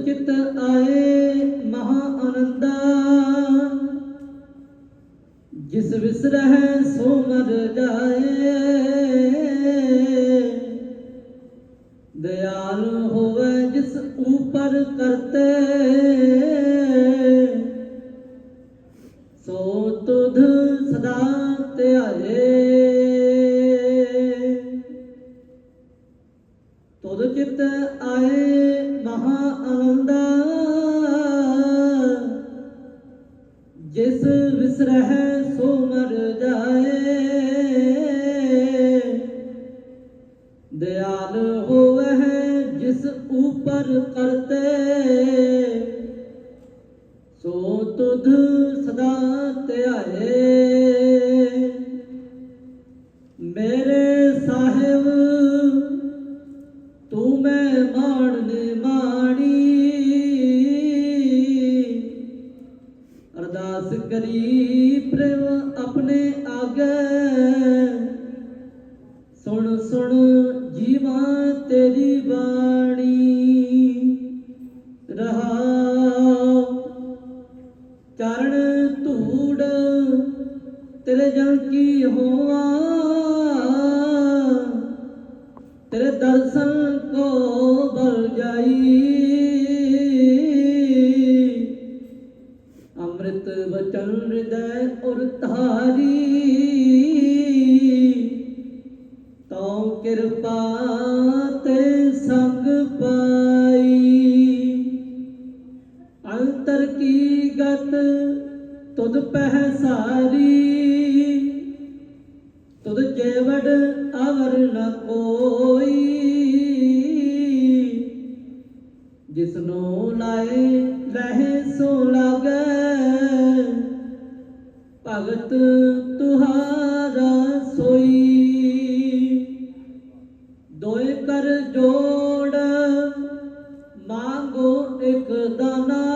ਤੁਧ ਚਿਤ ਆਏ ਮਹਾ ਆਨੰਦਾ। ਜਿਸ ਵਿਸਰਹਿ ਸੋ ਮਰ ਜਾਏ। ਦਇਆਲ ਹੋਵੇ ਜਿਸ ਉਪਰ ਕਰਤੇ। ਸੋ ਤੁਧ ਸਦਾ ਧਿਆਏ। ਤੁਧ ਚਿਤ ਆਏ ਹੋਵਹਿ ਜਿਸ ਉਪਰ ਕਰਤੇ। ਸੋ ਤੁਧ ਸਦਾ ਧਿਆਏ ਮੇਰੇ ਸਾਹਿਬ, ਤੂੰ ਮੈਂ ਮਾਣਨੇ ਮਾਣੀ। ਅਰਦਾਸ ਕਰੀ ਪ੍ਰੇਮ ਆਪਣੇ ਆਗੇ। ਸੁਣ ਸੁਣ ਜੀਵਾ ਤੇਰੀ ਬਾਣੀ ਰਹਾ ਚਰਨ ਧੂੜ ਤੇਰੇ ਜਨ ਕੀ ਹੋਆ। ਤੇਰੇ ਦਰਸ਼ਨ ਕੋ ਬਲ ਜਾਈ। ਅੰਮ੍ਰਿਤ ਵਚਨ ਹਿਰਦੈ ਉਰ ਧਾਰੀ। ਕੀ ਤੁਧ ਪਹਿ ਸਾਰੀ। ਤੁਧ ਜੇਵੜ ਅਵਰ ਨ ਕੋਈ। ਜਿਸਨੂੰ ਲਾਏ ਲਹਿ ਸੋ ਲਾਗੈ, ਭਗਤ ਤੁਹਾਰਾ ਸੋਈ। ਦੋਏ ਕਰ ਜੋੜ, ਮੰਗੋ ਇੱਕ ਦਾਨਾ।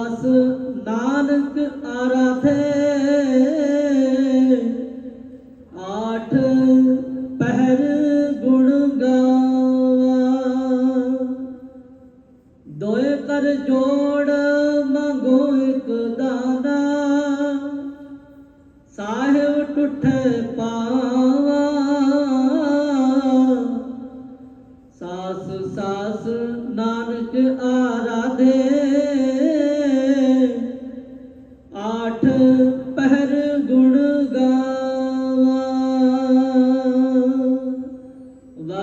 ਸਾਸ ਨਾਨਕ ਆਰਾਧੇ। ਆਠ ਪਹਿਰ ਗੁਣ ਗਾਵਾ। ਦੋਏ ਕਰ ਜੋੜ ਮੰਗੋ ਇੱਕ ਦਾਨਾ। ਸਾਹਿਬ ਟੁੱਟੇ ਪਾਵਾ। ਸਾਸ ਸਾਸ ਨਾਨਕ ਆਰਾਧੇ।